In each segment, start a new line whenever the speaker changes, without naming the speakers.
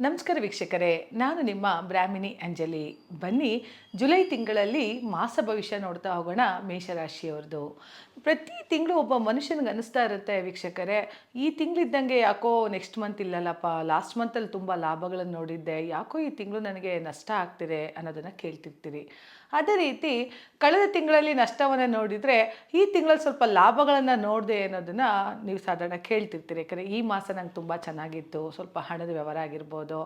ನಮಸ್ಕಾರ ವೀಕ್ಷಕರೇ ನಾನು ನಿಮ್ಮ ಬ್ರಾಹ್ಮಿಣಿ ಅಂಜಲಿ. ಬನ್ನಿ ಜುಲೈ ತಿಂಗಳಲ್ಲಿ ಮಾಸ ಭವಿಷ್ಯ ನೋಡ್ತಾ ಹೋಗೋಣ ಮೇಷರಾಶಿಯವ್ರದ್ದು. ಪ್ರತಿ ತಿಂಗಳು ಒಬ್ಬ ಮನುಷ್ಯನಿಗೆ ಅನಿಸ್ತಾ ಇರುತ್ತೆ ವೀಕ್ಷಕರೇ. ಈ ತಿಂಗಳಿದ್ದಂಗೆ ಯಾಕೋ ನೆಕ್ಸ್ಟ್ ಮಂತ್ ಇಲ್ಲಲ್ಲಪ್ಪ ಲಾಸ್ಟ್ ಮಂತಲ್ಲಿ ತುಂಬ ಲಾಭಗಳನ್ನು ನೋಡಿದ್ದೆ, ಯಾಕೋ ಈ ತಿಂಗಳು ನನಗೆ ನಷ್ಟ ಆಗ್ತಿದೆ ಅನ್ನೋದನ್ನು ಕೇಳ್ತಿರ್ತೀರಿ. ಅದೇ ರೀತಿ ಕಳೆದ ತಿಂಗಳಲ್ಲಿ ನಷ್ಟವನ್ನು ನೋಡಿದರೆ ಈ ತಿಂಗಳಲ್ಲಿ ಸ್ವಲ್ಪ ಲಾಭಗಳನ್ನು ನೋಡಿದೆ ಅನ್ನೋದನ್ನು ನೀವು ಸಾಧಾರಣ ಕೇಳ್ತಿರ್ತೀರಿ. ಯಾಕಂದರೆ ಈ ಮಾಸ ನಂಗೆ ತುಂಬ ಚೆನ್ನಾಗಿತ್ತು, ಸ್ವಲ್ಪ ಹಣದ ವ್ಯವಹಾರ ಆಗಿರ್ಬೋದು,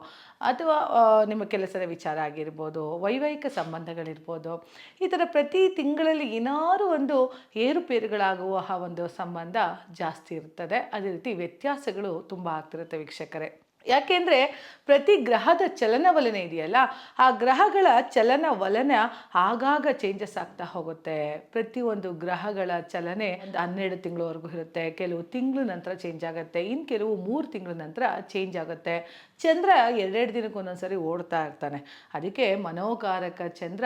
ಅಥವಾ ನಿಮ್ಮ ಕೆಲಸದ ವಿಚಾರ ಆಗಿರ್ಬೋದು, ವೈವಾಹಿಕ ಸಂಬಂಧಗಳಿರ್ಬೋದು, ಈ ಥರ ಪ್ರತಿ ತಿಂಗಳಲ್ಲಿ ಏನಾದರೂ ಒಂದು ಏರುಪೇರುಗಳಾಗುವ ಆ ಒಂದು ಸಂಬಂಧ ಜಾಸ್ತಿ ಇರ್ತದೆ. ಅದೇ ರೀತಿ ವ್ಯತ್ಯಾಸಗಳು ತುಂಬ ಆಗ್ತಿರುತ್ತೆ ವೀಕ್ಷಕರೇ. ಯಾಕೆಂದರೆ ಪ್ರತಿ ಗ್ರಹದ ಚಲನವಲನ ಇದೆಯಲ್ಲ, ಆ ಗ್ರಹಗಳ ಚಲನವಲನ ಆಗಾಗ ಚೇಂಜಸ್ ಆಗ್ತಾ ಹೋಗುತ್ತೆ. ಪ್ರತಿಯೊಂದು ಗ್ರಹಗಳ ಚಲನೆ ಒಂದು ಹನ್ನೆರಡು ತಿಂಗಳವರೆಗೂ ಇರುತ್ತೆ, ಕೆಲವು ತಿಂಗಳ ನಂತರ ಚೇಂಜ್ ಆಗುತ್ತೆ ಇನ್ನು ಕೆಲವು ಮೂರು ತಿಂಗಳ ನಂತರ ಚೇಂಜ್ ಆಗುತ್ತೆ. ಚಂದ್ರ ಎರಡೆರಡು ದಿನಕ್ಕೆ ಒಂದೊಂದ್ಸರಿ ಓಡ್ತಾ ಇರ್ತಾನೆ. ಅದಕ್ಕೆ ಮನೋಕಾರಕ ಚಂದ್ರ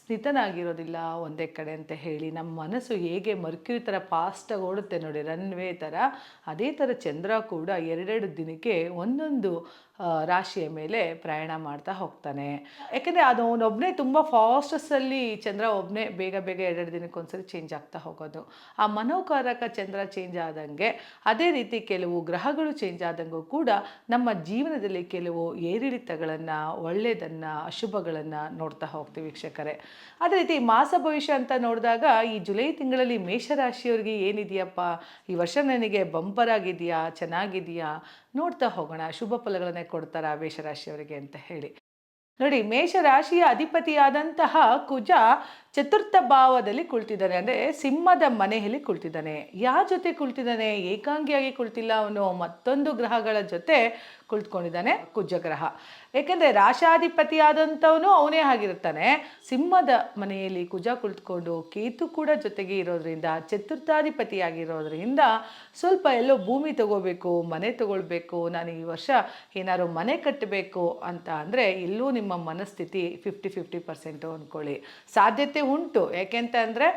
ಸ್ಥಿತನಾಗಿರೋದಿಲ್ಲ ಒಂದೇ ಕಡೆ ಅಂತ ಹೇಳಿ, ನಮ್ಮ ಮನಸ್ಸು ಹೇಗೆ ಮರ್ಕ್ಯೂರಿ ಥರ ಫಾಸ್ಟಾಗಿ ಓಡುತ್ತೆ ನೋಡಿ ರನ್ವೇ ಥರ, ಅದೇ ಥರ ಚಂದ್ರ ಕೂಡ ಎರಡೆರಡು ದಿನಕ್ಕೆ ಒಂದೊಂದು ಆ, ರಾಶಿಯ ಮೇಲೆ ಪ್ರಯಾಣ ಮಾಡ್ತಾ ಹೋಗ್ತಾನೆ. ಯಾಕೆಂದರೆ ಅದು ಅವನೊಬ್ಬನೇ ತುಂಬ ಫಾಸ್ಟಸ್ಸಲ್ಲಿ ಚಂದ್ರ ಒಬ್ಬನೇ ಬೇಗ ಬೇಗ ಎರಡೆರಡು ದಿನಕ್ಕೆ ಒಂದ್ಸರಿ ಚೇಂಜ್ ಆಗ್ತಾ ಹೋಗೋದು. ಆ ಮನೋಕಾರಕ ಚಂದ್ರ ಚೇಂಜ್ ಆದಂಗೆ ಅದೇ ರೀತಿ ಕೆಲವು ಗ್ರಹಗಳು ಚೇಂಜ್ ಆದಂಗೂ ಕೂಡ ನಮ್ಮ ಜೀವನದಲ್ಲಿ ಕೆಲವು ಏರಿಳಿತಗಳನ್ನು ಒಳ್ಳೆಯದನ್ನು ಅಶುಭಗಳನ್ನು ನೋಡ್ತಾ ಹೋಗ್ತೀವಿ ವೀಕ್ಷಕರೇ. ಅದೇ ರೀತಿ ಮಾಸ ಭವಿಷ್ಯ ಅಂತ ನೋಡಿದಾಗ ಈ ಜುಲೈ ತಿಂಗಳಲ್ಲಿ ಮೇಷರಾಶಿಯವರಿಗೆ ಏನಿದೆಯಪ್ಪ? ಈ ವರ್ಷ ನನಗೆ ಬಂಪರ್ ಆಗಿದೆಯಾ? ಚೆನ್ನಾಗಿದೆಯಾ? ನೋಡ್ತಾ ಹೋಗೋಣ. ಶುಭ ಫಲಗಳನ್ನೇ ಕೊಡ್ತಾರ ಮೇಷರಾಶಿಯವರಿಗೆ ಅಂತ ಹೇಳಿ. ನೋಡಿ ಮೇಷರಾಶಿಯ ಅಧಿಪತಿಯಾದಂತಹ ಕುಜ ಚತುರ್ಥ ಭಾವದಲ್ಲಿ ಕುಳಿತಿದ್ದಾನೆ. ಅಂದರೆ ಸಿಂಹದ ಮನೆಯಲ್ಲಿ ಕುಳಿತಿದ್ದಾನೆ. ಯಾರ ಜೊತೆ ಕುಳಿತಿದ್ದಾನೆ? ಏಕಾಂಗಿಯಾಗಿ ಕುಳಿತಿಲ್ಲ ಅವನು. ಮತ್ತೊಂದು ಗ್ರಹಗಳ ಜೊತೆ ಕುಳಿತುಕೊಂಡಿದ್ದಾನೆ ಕುಜ ಗ್ರಹ. ಏಕೆಂದರೆ ರಾಶಾಧಿಪತಿಯಾದಂಥವನು ಅವನೇ ಆಗಿರುತ್ತಾನೆ. ಸಿಂಹದ ಮನೆಯಲ್ಲಿ ಕುಜ ಕುಳಿತುಕೊಂಡು ಕೇತು ಕೂಡ ಜೊತೆಗೆ ಇರೋದ್ರಿಂದ, ಚತುರ್ಥಾಧಿಪತಿಯಾಗಿರೋದ್ರಿಂದ ಸ್ವಲ್ಪ ಎಲ್ಲೋ ಭೂಮಿ ತಗೋಬೇಕು, ಮನೆ ತಗೊಳ್ಬೇಕು, ನಾನು ಈ ವರ್ಷ ಏನಾದ್ರು ಮನೆ ಕಟ್ಟಬೇಕು ಅಂತ ಅಂದರೆ ಎಲ್ಲೂ ನಿಮ್ಮ ಮನಸ್ಥಿತಿ ಫಿಫ್ಟಿ ಫಿಫ್ಟಿ ಪರ್ಸೆಂಟು ಅಂದ್ಕೊಳ್ಳಿ ಸಾಧ್ಯತೆ ಉಂಟು. ಯಾಕೆಂತ ಅಂದರೆ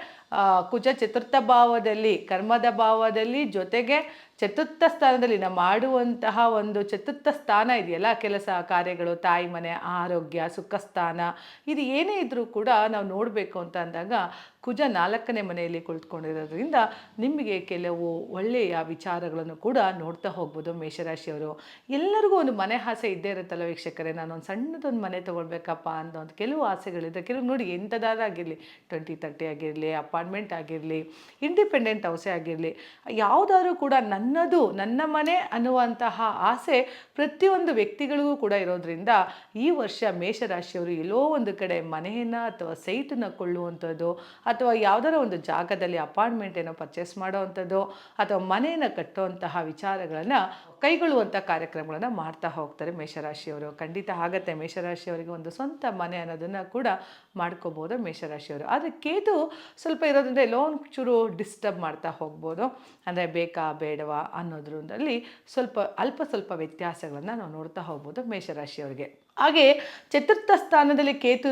ಕುಜ ಚತುರ್ಥ ಭಾವದಲ್ಲಿ, ಕರ್ಮದ ಭಾವದಲ್ಲಿ ಜೊತೆಗೆ ಚತುರ್ಥ ಸ್ಥಾನದಲ್ಲಿ ನಾವು ಮಾಡುವಂತಹ ಒಂದು ಚತುರ್ಥ ಸ್ಥಾನ ಇದೆಯಲ್ಲ, ಕೆಲಸ, ಕಾರ್ಯಗಳು, ತಾಯಿ ಮನೆ, ಆರೋಗ್ಯ, ಸುಖ ಸ್ಥಾನ, ಇದು ಏನೇ ಇದ್ದರೂ ಕೂಡ ನಾವು ನೋಡಬೇಕು ಅಂತ ಅಂದಾಗ ಕುಜ ನಾಲ್ಕನೇ ಮನೆಯಲ್ಲಿ ಕುಳಿತುಕೊಂಡಿರೋದ್ರಿಂದ ನಿಮಗೆ ಕೆಲವು ಒಳ್ಳೆಯ ವಿಚಾರಗಳನ್ನು ಕೂಡ ನೋಡ್ತಾ ಹೋಗ್ಬೋದು ಮೇಷರಾಶಿಯವರು. ಎಲ್ಲರಿಗೂ ಒಂದು ಮನೆ ಆಸೆ ಇದ್ದೇ ಇರುತ್ತಲ್ಲ ವೀಕ್ಷಕರೇ? ನಾನು ಒಂದು ಸಣ್ಣದೊಂದು ಮನೆ ತೊಗೊಳ್ಬೇಕಪ್ಪ ಅಂತ ಒಂದು ಕೆಲವು ಆಸೆಗಳಿದೆ. ಕೆಲವು ನೋಡಿ ಎಂಥದಾದಾಗಿರಲಿ ಟ್ವೆಂಟಿ ತರ್ಟಿ ಆಗಿರಲಿ ಅಪಾರ್ಟ್ಮೆಂಟ್ ಆಗಿರಲಿ ಇಂಡಿಪೆಂಡೆಂಟ್ ಹೌಸೇ ಆಗಿರಲಿ, ಯಾವುದಾದ್ರೂ ಕೂಡ ನನ್ನದು, ನನ್ನ ಮನೆ ಅನ್ನುವಂತಹ ಆಸೆ ಪ್ರತಿಯೊಂದು ವ್ಯಕ್ತಿಗಳಿಗೂ ಕೂಡ ಇರೋದ್ರಿಂದ ಈ ವರ್ಷ ಮೇಷರಾಶಿಯವರು ಎಲ್ಲೋ ಒಂದು ಕಡೆ ಮನೆಯನ್ನು ಅಥವಾ ಸೈಟನ್ನು ಕೊಳ್ಳುವಂಥದ್ದು, ಅಥವಾ ಯಾವುದಾರ ಒಂದು ಜಾಗದಲ್ಲಿ ಅಪಾರ್ಟ್ಮೆಂಟ್ ಏನೋ ಪರ್ಚೇಸ್ ಮಾಡೋವಂಥದ್ದು, ಅಥವಾ ಮನೆಯನ್ನು ಕಟ್ಟುವಂತಹ ವಿಚಾರಗಳನ್ನು ಕೈಗೊಳ್ಳುವಂಥ ಕಾರ್ಯಕ್ರಮಗಳನ್ನು ಮಾಡ್ತಾ ಹೋಗ್ತಾರೆ ಮೇಷರಾಶಿಯವರು. ಖಂಡಿತ ಆಗತ್ತೆ, ಮೇಷರಾಶಿಯವರಿಗೆ ಒಂದು ಸ್ವಂತ ಮನೆ ಅನ್ನೋದನ್ನು ಕೂಡ ಮಾಡ್ಕೋಬೋದು ಮೇಷರಾಶಿಯವರು. ಆದರೆ ಕೇತು ಸ್ವಲ್ಪ ಇರೋದ್ರಿಂದ ಲೋನ್ ಚೂರು ಡಿಸ್ಟರ್ಬ್ ಮಾಡ್ತಾ ಹೋಗ್ಬೋದು. ಅಂದರೆ ಬೇಕಾ, ಬೇಡವಾ ಅನ್ನೋದ್ರಲ್ಲಿ ಸ್ವಲ್ಪ ಅಲ್ಪ ಸ್ವಲ್ಪ ವ್ಯತ್ಯಾಸಗಳನ್ನು ನಾವು ನೋಡ್ತಾ ಹೋಗ್ಬೋದು ಮೇಷರಾಶಿಯವರಿಗೆ. ಹಾಗೆ ಚತುರ್ಥ ಸ್ಥಾನದಲ್ಲಿ ಕೇತು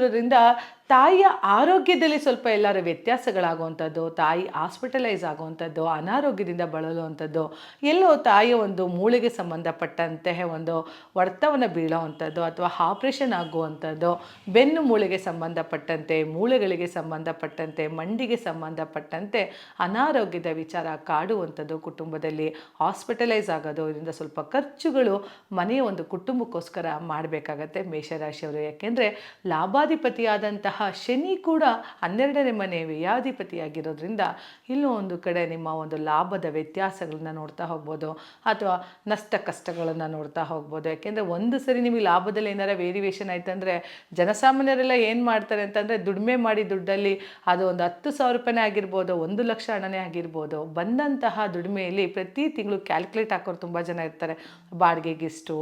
ತಾಯಿಯ ಆರೋಗ್ಯದಲ್ಲಿ ಸ್ವಲ್ಪ ಎಲ್ಲರ ವ್ಯತ್ಯಾಸಗಳಾಗುವಂಥದ್ದು, ತಾಯಿ ಹಾಸ್ಪಿಟಲೈಸ್ ಆಗುವಂಥದ್ದು, ಅನಾರೋಗ್ಯದಿಂದ ಬಳಲುವಂಥದ್ದು, ಎಲ್ಲೋ ತಾಯಿಯ ಒಂದು ಮೂಳೆಗೆ ಸಂಬಂಧಪಟ್ಟಂತೆ ಒಂದು ಹೊಡೆತವನ್ನು ಬೀಳೋವಂಥದ್ದು ಅಥವಾ ಆಪ್ರೇಷನ್ ಆಗುವಂಥದ್ದು, ಬೆನ್ನು ಮೂಳೆಗೆ ಸಂಬಂಧಪಟ್ಟಂತೆ, ಮೂಳೆಗಳಿಗೆ ಸಂಬಂಧಪಟ್ಟಂತೆ, ಮಂಡಿಗೆ ಸಂಬಂಧಪಟ್ಟಂತೆ ಅನಾರೋಗ್ಯದ ವಿಚಾರ ಕಾಡುವಂಥದ್ದು ಕುಟುಂಬದಲ್ಲಿ. ಹಾಸ್ಪಿಟಲೈಸ್ ಆಗೋದು ಇದರಿಂದ ಸ್ವಲ್ಪ ಖರ್ಚುಗಳು ಮನೆಯ ಒಂದು ಕುಟುಂಬಕ್ಕೋಸ್ಕರ ಮಾಡಬೇಕಾಗತ್ತೆ. ಮೇಷರಾಶಿಯವರು ಯಾಕೆಂದರೆ ಲಾಭಾಧಿಪತಿಯಾದಂತಹ ಶನಿ ಕೂಡ ಹನ್ನೆರಡನೇ ಮನೆ ವ್ಯಯಾಧಿಪತಿಯಾಗಿರೋದ್ರಿಂದ ಇಲ್ಲೂ ಒಂದು ಕಡೆ ನಿಮ್ಮ ಒಂದು ಲಾಭದ ವ್ಯತ್ಯಾಸಗಳನ್ನ ನೋಡ್ತಾ ಹೋಗ್ಬೋದು ಅಥವಾ ನಷ್ಟ ಕಷ್ಟಗಳನ್ನು ನೋಡ್ತಾ ಹೋಗ್ಬೋದು. ಯಾಕೆಂದರೆ ಒಂದು ಸರಿ ನಿಮಗೆ ಲಾಭದಲ್ಲಿ ಏನಾರ ವೇರಿಯೇಷನ್ ಆಯ್ತಂದರೆ ಜನಸಾಮಾನ್ಯರೆಲ್ಲ ಏನು ಮಾಡ್ತಾರೆ ಅಂತಂದರೆ ದುಡಿಮೆ ಮಾಡಿ ದುಡ್ಡಲ್ಲಿ ಅದು ಒಂದು ಹತ್ತು ಸಾವಿರ ರೂಪಾಯಿನೇ ಆಗಿರ್ಬೋದು, ಒಂದು ಲಕ್ಷ ಹಣನೇ ಆಗಿರ್ಬೋದು. ಬಂದಂತಹ ದುಡಿಮೆಯಲ್ಲಿ ಪ್ರತಿ ತಿಂಗಳು ಕ್ಯಾಲ್ಕುಲೇಟ್ ಹಾಕೋರು ತುಂಬ ಜನ ಇರ್ತಾರೆ. ಬಾಡಿಗೆಗಿಷ್ಟು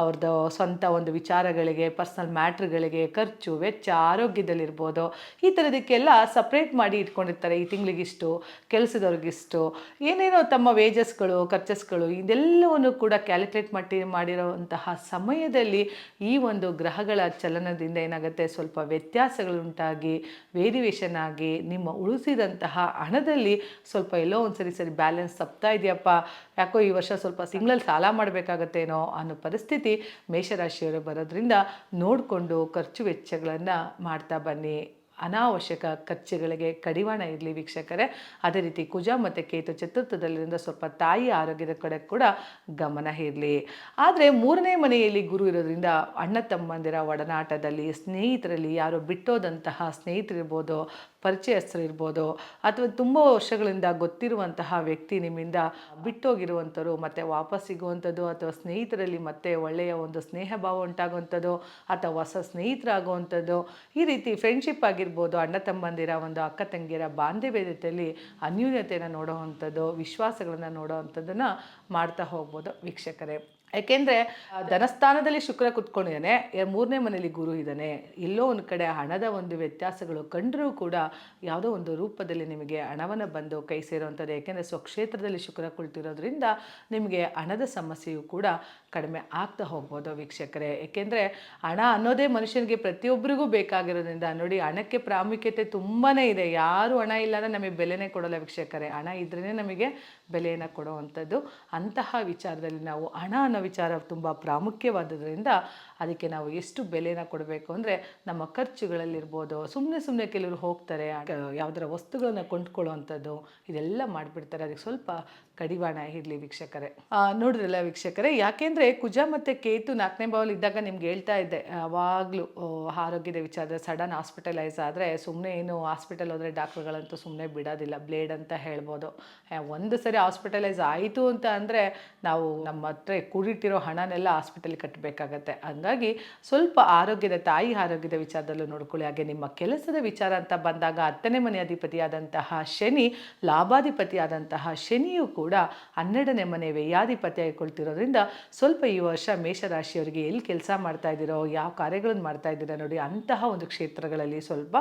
ಅವ್ರದ್ದು ಸ್ವಂತ ಒಂದು ವಿಚಾರಗಳಿಗೆ ಪರ್ಸ್ನಲ್ ಮ್ಯಾಟ್ರ್ಗಳಿಗೆ ಖರ್ಚು, ವೆಚ್ಚ, ಆರೋಗ್ಯದಲ್ಲಿರ್ಬೋದು. ಈ ಥರದಕ್ಕೆಲ್ಲ ಸಪ್ರೇಟ್ ಮಾಡಿ ಇಟ್ಕೊಂಡಿರ್ತಾರೆ ಈ ತಿಂಗಳಿಗಿಷ್ಟು, ಕೆಲಸದವ್ರಿಗಿಷ್ಟು. ಏನೇನೋ ತಮ್ಮ ವೇಜಸ್ಗಳು ಖರ್ಚಸ್ಗಳು, ಇದೆಲ್ಲವನ್ನು ಕೂಡ ಕ್ಯಾಲ್ಕುಲೇಟ್ ಮಾಡಿ, ಮಾಡಿರೋವಂತಹ ಸಮಯದಲ್ಲಿ ಈ ಒಂದು ಗ್ರಹಗಳ ಚಲನದಿಂದ ಏನಾಗುತ್ತೆ? ಸ್ವಲ್ಪ ವ್ಯತ್ಯಾಸಗಳುಂಟಾಗಿ ವೇರಿಯೇಷನ್ ಆಗಿ, ನಿಮ್ಮ ಉಳಿಸಿದಂತಹ ಹಣದಲ್ಲಿ ಸ್ವಲ್ಪ ಎಲ್ಲೋ ಒಂದು ಸರಿ ಸರಿ ಬ್ಯಾಲೆನ್ಸ್ ತಪ್ತಾ ಇದೆಯಪ್ಪ. ಯಾಕೋ ಈ ವರ್ಷ ಸ್ವಲ್ಪ ತಿಂಗಳಲ್ಲಿ ಸಾಲ ಮಾಡಬೇಕಾಗತ್ತೇನೋ ಅನ್ನೋ ಪರಿಸ್ಥಿತಿ ಮೇಷರಾಶಿಯವರು ಬರೋದ್ರಿಂದ ನೋಡಿಕೊಂಡು ಖರ್ಚು ವೆಚ್ಚಗಳನ್ನು ಮಾಡ್ತಾ ಬನ್ನಿ. ಅನಾವಶ್ಯಕ ಖರ್ಚುಗಳಿಗೆ ಕಡಿವಾಣ ಇರಲಿ ವೀಕ್ಷಕರೇ. ಅದೇ ರೀತಿ ಕುಜ ಮತ್ತು ಕೇತು ಚತುರ್ಥದಲ್ಲಿರಿಂದ ಸ್ವಲ್ಪ ತಾಯಿ ಆರೋಗ್ಯದ ಕಡೆ ಕೂಡ ಗಮನ ಇರಲಿ ಆದರೆ ಮೂರನೇ ಮನೆಯಲ್ಲಿ ಗುರು ಇರೋದ್ರಿಂದ ಅಣ್ಣ ತಮ್ಮಂದಿರ ಒಡನಾಟದಲ್ಲಿ, ಸ್ನೇಹಿತರಲ್ಲಿ ಯಾರೋ ಬಿಟ್ಟೋದಂತಹ ಸ್ನೇಹಿತರಿರ್ಬೋದು, ಪರಿಚಯಸ್ಥರು ಇರ್ಬೋದು, ಅಥವಾ ತುಂಬ ವರ್ಷಗಳಿಂದ ಗೊತ್ತಿರುವಂತಹ ವ್ಯಕ್ತಿ ನಿಮ್ಮಿಂದ ಬಿಟ್ಟೋಗಿರುವಂಥವ್ರು, ಮತ್ತು ವಾಪಸ್ ಸಿಗುವಂಥದ್ದು, ಅಥವಾ ಸ್ನೇಹಿತರಲ್ಲಿ ಮತ್ತೆ ಒಳ್ಳೆಯ ಒಂದು ಸ್ನೇಹ ಭಾವ ಉಂಟಾಗುವಂಥದ್ದು, ಅಥವಾ ಹೊಸ ಸ್ನೇಹಿತರಾಗುವಂಥದ್ದು, ಈ ರೀತಿ ಫ್ರೆಂಡ್ಶಿಪ್ ಆಗಿರ್ಬೋದು ಅಣ್ಣ ತಮ್ಮಂದಿರ ಒಂದು ಅಕ್ಕ ತಂಗಿಯರ ಬಾಂಧವ್ಯತೆಯಲ್ಲಿ ಅನ್ಯೂನ್ಯತೆಯನ್ನು ನೋಡೋವಂಥದ್ದು ವಿಶ್ವಾಸಗಳನ್ನು ನೋಡೋವಂಥದ್ದನ್ನು ಮಾಡ್ತಾ ಹೋಗ್ಬೋದು ವೀಕ್ಷಕರೇ. ಯಾಕೆಂದರೆ ಧನಸ್ಥಾನದಲ್ಲಿ ಶುಕ್ರ ಕುತ್ಕೊಂಡಿದ್ದಾನೆ ಮೂರನೇ ಮನೆಯಲ್ಲಿ ಗುರು ಇದ್ದಾನೆ, ಎಲ್ಲೋ ಒಂದು ಕಡೆ ಹಣದ ಒಂದು ವ್ಯತ್ಯಾಸಗಳು ಕಂಡರೂ ಕೂಡ ಯಾವುದೋ ಒಂದು ರೂಪದಲ್ಲಿ ನಿಮಗೆ ಹಣವನ್ನು ಬಂದು ಕೈ ಸೇರುವಂಥದ್ದು. ಯಾಕೆಂದರೆ, ಸ್ವಕ್ಷೇತ್ರದಲ್ಲಿ ಶುಕ್ರ ಕುಳಿತಿರೋದ್ರಿಂದ ನಿಮಗೆ ಹಣದ ಸಮಸ್ಯೆಯು ಕೂಡ ಕಡಿಮೆ ಆಗ್ತಾ ಹೋಗ್ಬೋದು ವೀಕ್ಷಕರೇ. ಏಕೆಂದರೆ ಹಣ ಅನ್ನೋದೇ ಮನುಷ್ಯನಿಗೆ ಪ್ರತಿಯೊಬ್ಬರಿಗೂ ಬೇಕಾಗಿರೋದ್ರಿಂದ. ನೋಡಿ, ಹಣಕ್ಕೆ ಪ್ರಾಮುಖ್ಯತೆ ತುಂಬಾ ಇದೆ. ಯಾರು ಹಣ ಇಲ್ಲ ಅಂದರೆ ನಮಗೆ ಬೆಲೆನೇ ಕೊಡೋಲ್ಲ ವೀಕ್ಷಕರೇ. ಹಣ ಇದ್ರೇ ನಮಗೆ ಬೆಲೆಯನ್ನು ಕೊಡುವಂಥದ್ದು. ಅಂತಹ ವಿಚಾರದಲ್ಲಿ ನಾವು ಹಣ ಅನ್ನೋ ವಿಚಾರ ತುಂಬ ಪ್ರಾಮುಖ್ಯವಾದದ್ರಿಂದ ಅದಕ್ಕೆ ನಾವು ಎಷ್ಟು ಬೆಲೆನ ಕೊಡಬೇಕು? ಅಂದರೆ ನಮ್ಮ ಖರ್ಚುಗಳಲ್ಲಿರ್ಬೋದು. ಸುಮ್ಮನೆ ಸುಮ್ಮನೆ ಕೆಲವರು ಹೋಗ್ತಾರೆ ಯಾವುದರ ವಸ್ತುಗಳನ್ನ ಕೊಂಡ್ಕೊಳ್ಳುವಂಥದ್ದು ಇದೆಲ್ಲ ಮಾಡಿಬಿಡ್ತಾರೆ. ಅದಕ್ಕೆ ಸ್ವಲ್ಪ ಕಡಿವಾಣ ಇರಲಿ ವೀಕ್ಷಕರೇ. ನೋಡಿದ್ರಲ್ಲ ವೀಕ್ಷಕರೇ, ಯಾಕೆಂದರೆ ಕುಜ ಮತ್ತು ಕೇತು ನಾಲ್ಕನೇ ಭಾವಲ್ಲಿ ಇದ್ದಾಗ ನಿಮ್ಗೆ ಹೇಳ್ತಾ ಇದ್ದೆ, ಯಾವಾಗಲೂ ಆರೋಗ್ಯದ ವಿಚಾರ ಸಡನ್ ಹಾಸ್ಪಿಟಲೈಸ್ ಆದರೆ ಸುಮ್ಮನೆ ಏನು ಹಾಸ್ಪಿಟಲ್ ಹೋದರೆ ಡಾಕ್ಟ್ರುಗಳಂತೂ ಸುಮ್ಮನೆ ಬಿಡೋದಿಲ್ಲ, ಬ್ಲೇಡ್ ಅಂತ ಹೇಳ್ಬೋದು. ಒಂದು ಸರಿ ಹಾಸ್ಪಿಟಲೈಸ್ ಆಯಿತು ಅಂತ ಅಂದರೆ ನಾವು ನಮ್ಮ ಹತ್ರ ಕೂಡಿಟ್ಟಿರೋ ಹಣನೆಲ್ಲ ಹಾಸ್ಪಿಟಲ್ಗೆ ಕಟ್ಟಬೇಕಾಗತ್ತೆ ಹಂಗಾಗಿ ಸ್ವಲ್ಪ ಆರೋಗ್ಯದ ತಾಯಿ ಆರೋಗ್ಯದ ವಿಚಾರದಲ್ಲೂ ನೋಡ್ಕೊಳ್ಳಿ. ಹಾಗೆ ನಿಮ್ಮ ಕೆಲಸದ ವಿಚಾರ ಅಂತ ಬಂದಾಗ ಹತ್ತನೇ ಮನೆ ಅಧಿಪತಿಯಾದಂತಹ ಶನಿ, ಲಾಭಾಧಿಪತಿಯಾದಂತಹ ಶನಿಯು ಕೂಡ ಹನ್ನೆರಡನೇ ಮನೆ ವ್ಯಯಾಧಿಪತಿಯಾಗಿ ಕೊಳ್ತಿರೋದ್ರಿಂದ ಸ್ವಲ್ಪ ಈ ವರ್ಷ ಮೇಷರಾಶಿಯವರಿಗೆ ಎಲ್ಲಿ ಕೆಲಸ ಮಾಡ್ತಾ ಇದ್ದೀರೋ, ಯಾವ ಕಾರ್ಯಗಳನ್ನು ಮಾಡ್ತಾ ಇದ್ದೀರಾ ನೋಡಿ ಅಂತಹ ಒಂದು ಕ್ಷೇತ್ರಗಳಲ್ಲಿ ಸ್ವಲ್ಪ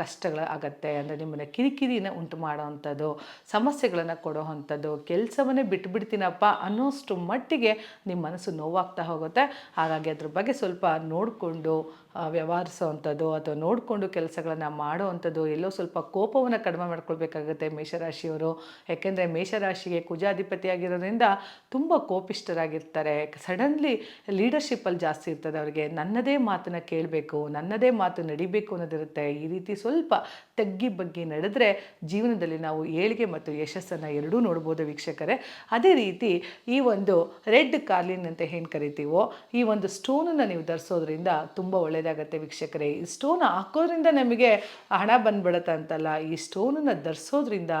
ಕಷ್ಟಗಳು ಆಗತ್ತೆ ಅಂದರೆ ನಿಮ್ಮನ್ನು ಕಿರಿಕಿರಿನ ಉಂಟು ಮಾಡೋವಂಥದ್ದು, ಸಮಸ್ಯೆಗಳನ್ನು ಕೊಡೋವಂಥದ್ದು, ಕೆಲಸವನ್ನೇ ಬಿಟ್ಬಿಡ್ತೀನಪ್ಪ ಅನ್ನೋಷ್ಟು ಮಟ್ಟಿಗೆ ನಿಮ್ಮ ಮನಸ್ಸು ನೋವಾಗ್ತಾ ಹೋಗುತ್ತೆ. ಹಾಗಾಗಿ ಅದ್ರ ಬಗ್ಗೆ ಸ್ವಲ್ಪ ನೋಡಿಕೊಂಡು ವ್ಯವಹರಿಸೋವಂಥದ್ದು ಅಥವಾ ನೋಡಿಕೊಂಡು ಕೆಲಸಗಳನ್ನು ಮಾಡೋವಂಥದ್ದು, ಎಲ್ಲೋ ಸ್ವಲ್ಪ ಕೋಪವನ್ನು ಕಡಿಮೆ ಮಾಡ್ಕೊಳ್ಬೇಕಾಗುತ್ತೆ ಮೇಷರಾಶಿಯವರು. ಯಾಕೆಂದರೆ ಮೇಷರಾಶಿಗೆ ಕುಜಾಧಿಪತಿಯಾಗಿರೋದ್ರಿಂದ ತುಂಬ ಕೋಪಿಷ್ಠರಾಗಿರ್ತಾರೆ. ಸಡನ್ಲಿ ಲೀಡರ್ಶಿಪ್ಪಲ್ಲಿ ಜಾಸ್ತಿ ಇರ್ತದೆ ಅವರಿಗೆ. ನನ್ನದೇ ಮಾತನ್ನು ಕೇಳಬೇಕು, ನನ್ನದೇ ಮಾತು ನಡಿಬೇಕು ಅನ್ನೋದಿರುತ್ತೆ. ಈ ರೀತಿ ಸ್ವಲ್ಪ ತಗ್ಗಿ ಬಗ್ಗಿ ನಡೆದ್ರೆ ಜೀವನದಲ್ಲಿ ನಾವು ಏಳಿಗೆ ಮತ್ತು ಯಶಸ್ಸನ್ನು ಎರಡೂ ನೋಡ್ಬೋದು ವೀಕ್ಷಕರೇ. ಅದೇ ರೀತಿ ಈ ಒಂದು ರೆಡ್ ಕಾರ್ಲಿನ್ ಅಂತ ಏನು ಕರಿತೀವೋ ಈ ಒಂದು ಸ್ಟೋನನ್ನು ನೀವು ಧರಿಸೋದ್ರಿಂದ ತುಂಬ ಒಳ್ಳೆಯದಾಗತ್ತೆ ವೀಕ್ಷಕರೇ. ಈ ಸ್ಟೋನ್ ಹಾಕೋದ್ರಿಂದ ನಮಗೆ ಹಣ ಬಂದ್ಬಿಡುತ್ತೆ ಅಂತಲ್ಲ. ಈ ಸ್ಟೋನನ್ನು ಧರಿಸೋದ್ರಿಂದ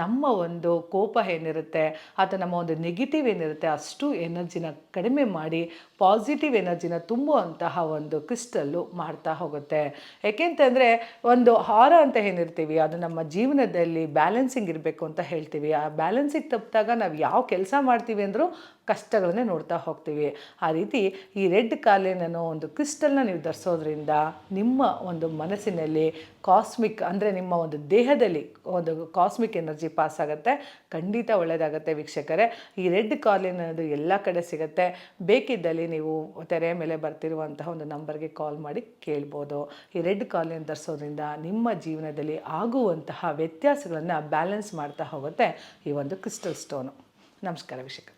ನಮ್ಮ ಒಂದು ಕೋಪ ಏನಿರುತ್ತೆ, ಅಥವಾ ನಮ್ಮ ಒಂದು ನೆಗೆಟಿವ್ ಏನಿರುತ್ತೆ, ಅಷ್ಟು ಎನರ್ಜಿನ ಕಡಿಮೆ ಮಾಡಿ ಪಾಸಿಟಿವ್ ಎನರ್ಜಿನ ತುಂಬುವಂತಹ ಒಂದು ಕ್ರಿಸ್ಟಲ್ಲು ಮಾಡ್ತಾ ಹೋಗುತ್ತೆ. ಯಾಕೆಂತಂದರೆ ಒಂದು ಹಾರ ಅಂತ ಏನಿರ್ತೀವಿ, ಅದು ನಮ್ಮ ಜೀವನದಲ್ಲಿ ಬ್ಯಾಲೆನ್ಸಿಂಗ್ ಇರಬೇಕು ಅಂತ ಹೇಳ್ತೀವಿ. ಆ ಬ್ಯಾಲೆನ್ಸಿಗೆ ತಪ್ಪಿದಾಗ ನಾವು ಯಾವ ಕೆಲಸ ಮಾಡ್ತೀವಿ ಅಂದರೂ ಕಷ್ಟಗಳನ್ನೇ ನೋಡ್ತಾ ಹೋಗ್ತೀವಿ. ಆ ರೀತಿ ಈ ರೆಡ್ ಕಾಲಿನ್ ಅನ್ನೋ ಒಂದು ಕ್ರಿಸ್ಟಲ್ನ ನೀವು ಧರಿಸೋದ್ರಿಂದ ನಿಮ್ಮ ಒಂದು ಮನಸ್ಸಿನಲ್ಲಿ ಕಾಸ್ಮಿಕ್ ಅಂದರೆ ನಿಮ್ಮ ಒಂದು ದೇಹದಲ್ಲಿ ಒಂದು ಕಾಸ್ಮಿಕ್ ಎನರ್ಜಿ ಪಾಸ್ ಆಗುತ್ತೆ. ಖಂಡಿತ ಒಳ್ಳೆಯದಾಗುತ್ತೆ ವೀಕ್ಷಕರೇ. ಈ ರೆಡ್ ಕಾಲಿನ ಅನ್ನೋದು ಎಲ್ಲ ಕಡೆ ಸಿಗುತ್ತೆ. ಬೇಕಿದ್ದಲ್ಲಿ ನೀವು ತೆರೆಯ ಮೇಲೆ ಬರ್ತಿರುವಂತಹ ಒಂದು ನಂಬರ್ಗೆ ಕಾಲ್ ಮಾಡಿ ಕೇಳ್ಬೋದು. ಈ ರೆಡ್ ಕಾಲಿನ ಧರಿಸೋದ್ರಿಂದ ನಿಮ್ಮ ಜೀವನದಲ್ಲಿ ಆಗುವಂತಹ ವ್ಯತ್ಯಾಸಗಳನ್ನು ಬ್ಯಾಲೆನ್ಸ್ ಮಾಡ್ತಾ ಹೋಗುತ್ತೆ ಈ ಒಂದು ಕ್ರಿಸ್ಟಲ್ ಸ್ಟೋನು. ನಮಸ್ಕಾರ ವೀಕ್ಷಕ